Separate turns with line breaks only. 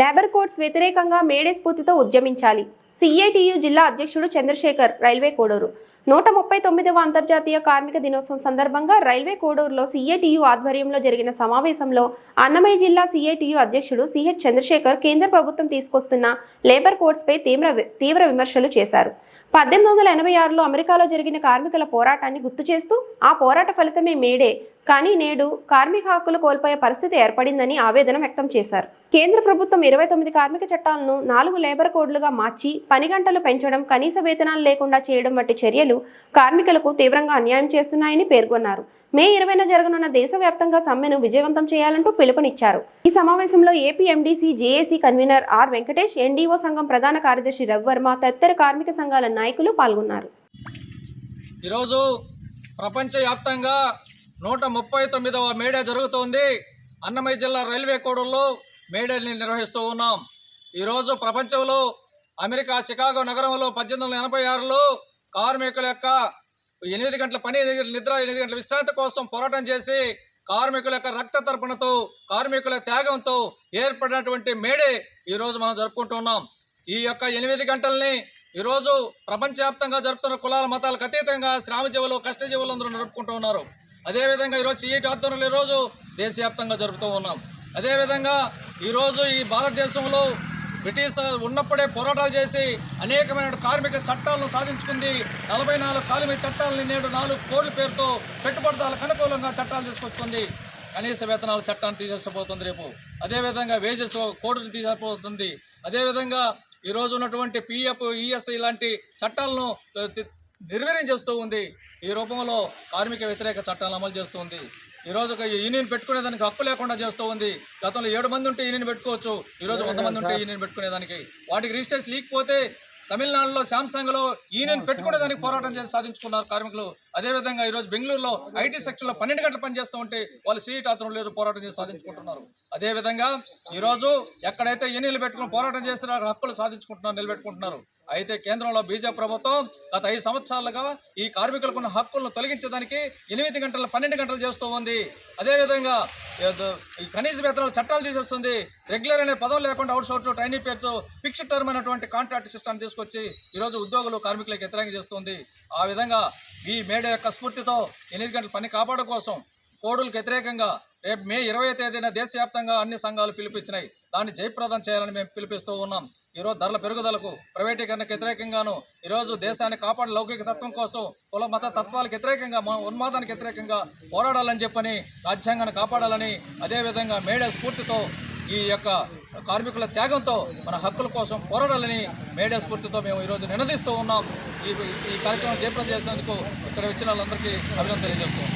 Labour codes వ్యతిరేకంగా May Day స్ఫూర్తితో ఉద్యమించాలి. CITU జిల్లా అధ్యక్షుడు చంద్రశేఖర్ రైల్వే కోడూరు. నూట ముప్పై తొమ్మిదవ అంతర్జాతీయ కార్మిక దినోత్సవం సందర్భంగా రైల్వే కోడూరులో సిఐటియు ఆధ్వర్యంలో జరిగిన సమావేశంలో అన్నమయ్య జిల్లా సిఐటియు అధ్యక్షుడు సిహెచ్ చంద్రశేఖర్ కేంద్ర ప్రభుత్వం తీసుకొస్తున్న లేబర్ కోడ్స్పై తీవ్ర తీవ్ర విమర్శలు చేశారు. పద్దెనిమిది వందల ఎనభై ఆరులో అమెరికాలో జరిగిన కార్మికుల పోరాటాన్ని గుర్తు చేస్తూ ఆ పోరాట ఫలితమే మేడే. కానీ నేడు కార్మిక హక్కులు కోల్పోయే పరిస్థితి ఏర్పడిందని ఆవేదన వ్యక్తం చేశారు. కేంద్ర ప్రభుత్వం ఇరవై తొమ్మిది కార్మిక చట్టాలను నాలుగు లేబర్ కోడ్లుగా మార్చి పని గంటలు పెంచడం కనీస వేతనాలు లేకుండా చేయడం వంటి చర్యలు కార్మికులకు తీవ్రంగా అన్యాయం చేస్తున్నాయని పేర్కొన్నారు. మే ఇరవైన జరగనున్న దేశవ్యాప్తంగా సమ్మెను విజయవంతం చేయాలంటూ పిలుపునిచ్చారు. ఈ సమావేశంలో AP MDC JAC convener R Venkatesh NGO సంఘం ప్రధాన కార్యదర్శి రవివర్మ తదితర కార్మిక సంఘాల నాయకులు పాల్గొన్నారు.
ఈరోజు ప్రపంచవ్యాప్తంగా నూట ముప్పై తొమ్మిదవ మేడే జరుగుతోంది. అన్నమయ్య జిల్లా రైల్వే కోడల్లో మేడేని నిర్వహిస్తూ ఉన్నాం. ఈరోజు ప్రపంచంలో అమెరికా చికాగో నగరంలో పద్దెనిమిది వందల ఎనభై ఆరులో కార్మికుల యొక్క ఎనిమిది గంటల పని నిద్ర ఎనిమిది గంటల విశ్రాంతి కోసం పోరాటం చేసి కార్మికుల యొక్క రక్త తర్పణతో కార్మికుల త్యాగంతో ఏర్పడినటువంటి మేడే ఈరోజు మనం జరుపుకుంటున్నాం ఈ యొక్క ఎనిమిది గంటల్ని ఈరోజు ప్రపంచవ్యాప్తంగా జరుపుతున్న కులాల మతాలకు అతీతంగా శ్రామజీవులు కష్టజీవులు అందరూ జరుపుకుంటూ ఉన్నారు. అదేవిధంగా ఈరోజు సిఐటి ఆధ్వర్యంలో ఈరోజు దేశవ్యాప్తంగా జరుపుతూ ఉన్నాం. అదేవిధంగా ఈరోజు ఈ భారతదేశంలో బ్రిటిష్ ఉన్నప్పుడే పోరాటాలు చేసి అనేకమైన కార్మిక చట్టాలను సాధించుకుంది. నలభై నాలుగు కార్మిక చట్టాలని నేడు నాలుగు కోట్ల పేరుతో పెట్టుబడిదారులకు అనుకూలంగా చట్టాలు తీసుకొస్తుంది. కనీస వేతనాల చట్టాన్ని తీసేసబోతుంది రేపు. అదేవిధంగా వేజెస్ కోడ్ని తీసేపోతుంది అదేవిధంగా ఈరోజు ఉన్నటువంటి పిఎఫ్ ఈఎస్ఐ లాంటి చట్టాలను నిర్వీర్యం చేస్తూ ఉంది. ఈ రూపంలో కార్మిక వ్యతిరేక చట్టాలను అమలు చేస్తూ ఉంది. ఈ రోజు ఒక యూనియన్ పెట్టుకునేదానికి హక్కు లేకుండా చేస్తూ ఉంది. గతంలో ఏడు మంది ఉంటే యూనియన్ పెట్టుకోవచ్చు. ఈ రోజు వంద మంది ఉంటే యూనియన్ పెట్టుకునేదానికి. వాటికి రిజిస్ట్రేషన్ లేకపోతే తమిళనాడులో శాంసంగ్లో యూనియన్ పెట్టుకునేదానికి పోరాటం చేసి సాధించుకున్నారు కార్మికులు. అదేవిధంగా ఈరోజు బెంగళూరులో ఐటీ సెక్షన్లో పన్నెండు గంటలు పనిచేస్తూ ఉంటే వాళ్ళు సీట్ ఆత్రం లేదు పోరాటం చేసి సాధించుకుంటున్నారు. అదేవిధంగా ఈరోజు ఎక్కడైతే ఎన్నిలు పెట్టుకుని పోరాటం చేస్తే హక్కులు సాధించుకుంటున్నారు నిలబెట్టుకుంటున్నారు. అయితే కేంద్రంలో బీజేపీ ప్రభుత్వం గత ఐదు సంవత్సరాలుగా ఈ కార్మికులకు ఉన్న హక్కులను తొలగించడానికి ఎనిమిది గంటలు పన్నెండు గంటలు చేస్తూ ఉంది. అదేవిధంగా ఈ కనీస వేతనాలు చట్టాలు తీసేస్తుంది. రెగ్యులర్ అనే పదవులు లేకుండా అవుట్ సోర్స్ ట్రైనీ పేరుతో ఫిక్స్డ్ టర్మ్ అనేటువంటి కాంట్రాక్ట్ సిస్టమ్ తీసుకొచ్చి ఈరోజు ఉద్యోగులు కార్మికులకు వ్యతిరేకంగా చేస్తుంది ఆ విధంగా ఈ మేడ యొక్క స్ఫూర్తితో ఎనిమిది గంటల పని కాపాడు కోసం కోడులకు వ్యతిరేకంగా రేపు మే ఇరవై తేదీన దేశవ్యాప్తంగా అన్ని సంఘాలు పిలిపించినాయి దాన్ని జయప్రదం చేయాలని మేము పిలిపిస్తూ ఉన్నాం. ఈరోజు ధరల పెరుగుదలకు ప్రైవేటీకరణకు వ్యతిరేకంగాను ఈరోజు దేశాన్ని కాపాడే లౌకిక తత్వం కోసం కుల మత తత్వాలకు వ్యతిరేకంగా మా ఉన్మాదానికి వ్యతిరేకంగా పోరాడాలని చెప్పని రాజ్యాంగాన్ని కాపాడాలని అదేవిధంగా మేడే స్ఫూర్తితో ఈ యొక్క కార్మికుల త్యాగంతో మన హక్కుల కోసం పోరాడాలని మేడే స్ఫూర్తితో మేము ఈరోజు నినదిస్తూ ఉన్నాం. ఈ ఈ కార్యక్రమం జయప్రదం చేసినందుకు ఇక్కడ వచ్చిన వాళ్ళందరికీ అభినందన తెలియజేస్తున్నాం